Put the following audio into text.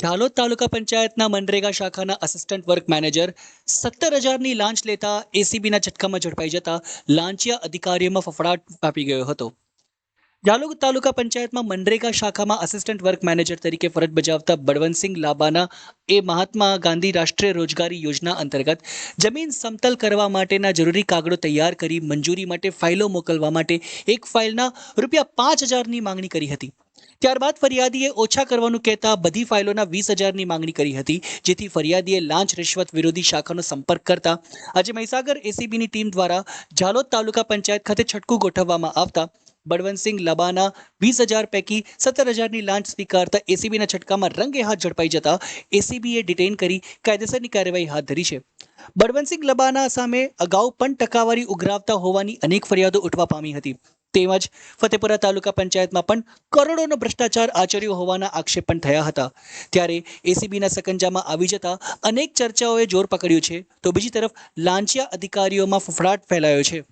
ઝાલોદ તાલુકા પંચાયતના મનરેગા શાખાના assistant work manager સત્તર હજારની લાંચ લેતા એસીબીના ઝટકામાં ઝડપાઈ જતા લાંચિયા અધિકારીઓમાં ફફડાટ વ્યાપી ગયો હતો. ઝાલોદ તાલુકા પંચાયતમાં મનરેગા શાખામાં અસિસ્ટન્ટ વર્ક મેનેજર તરીકે ફરજ બજાવતા બળવંતસિંહ લાબાના એ મહાત્મા ગાંધી રાષ્ટ્રીય રોજગારી યોજના અંતર્ગત જમીન સમતલ કરવા માટેના જરૂરી કાગળો તૈયાર કરી મંજૂરી માટે ફાઇલો મોકલવા માટે એક ફાઇલના રૂપિયા પાંચ હજારની માંગણી કરી હતી. ત્યારબાદ ફરિયાદીએ ઓછા કરવાનું કહેતા બધી ફાઇલોના વીસ હજારની માંગણી કરી હતી, જેથી ફરિયાદીએ લાંચ રિશ્વત વિરોધી શાખાનો સંપર્ક કરતા. આજે મહીસાગર એસીબીની ટીમ દ્વારા ઝાલોદ તાલુકા પંચાયત ખાતે છટકું ગોઠવવામાં આવતા. બળવંતસિંહ લબાના વીસ હજાર પૈકી સત્તર હજારની લાંચ સ્વીકારતા એસીબીના છટકામાં રંગે હાથ ઝડપાઈ જતા એસીબીએ ડિટેઇન કરી કાયદેસરની કાર્યવાહી હાથ ધરી છે. બળવંતસિંહ લબાના સામે અગાઉ પણ ટકાવારી ઉઘરાવતા હોવાની અનેક ફરિયાદો ઉઠવા પામી હતી. તેમજ ફતેપુરા તાલુકા પંચાયતમાં પણ કરોડોનો ભ્રષ્ટાચાર આચર્યો હોવાના આક્ષેપ પણ થયા હતા. ત્યારે એસીબીના સકંજામાં આવી જતા અનેક ચર્ચાઓએ જોર પકડ્યું છે. તો બીજી તરફ લાંચિયા અધિકારીઓમાં ફફડાટ ફેલાયો છે.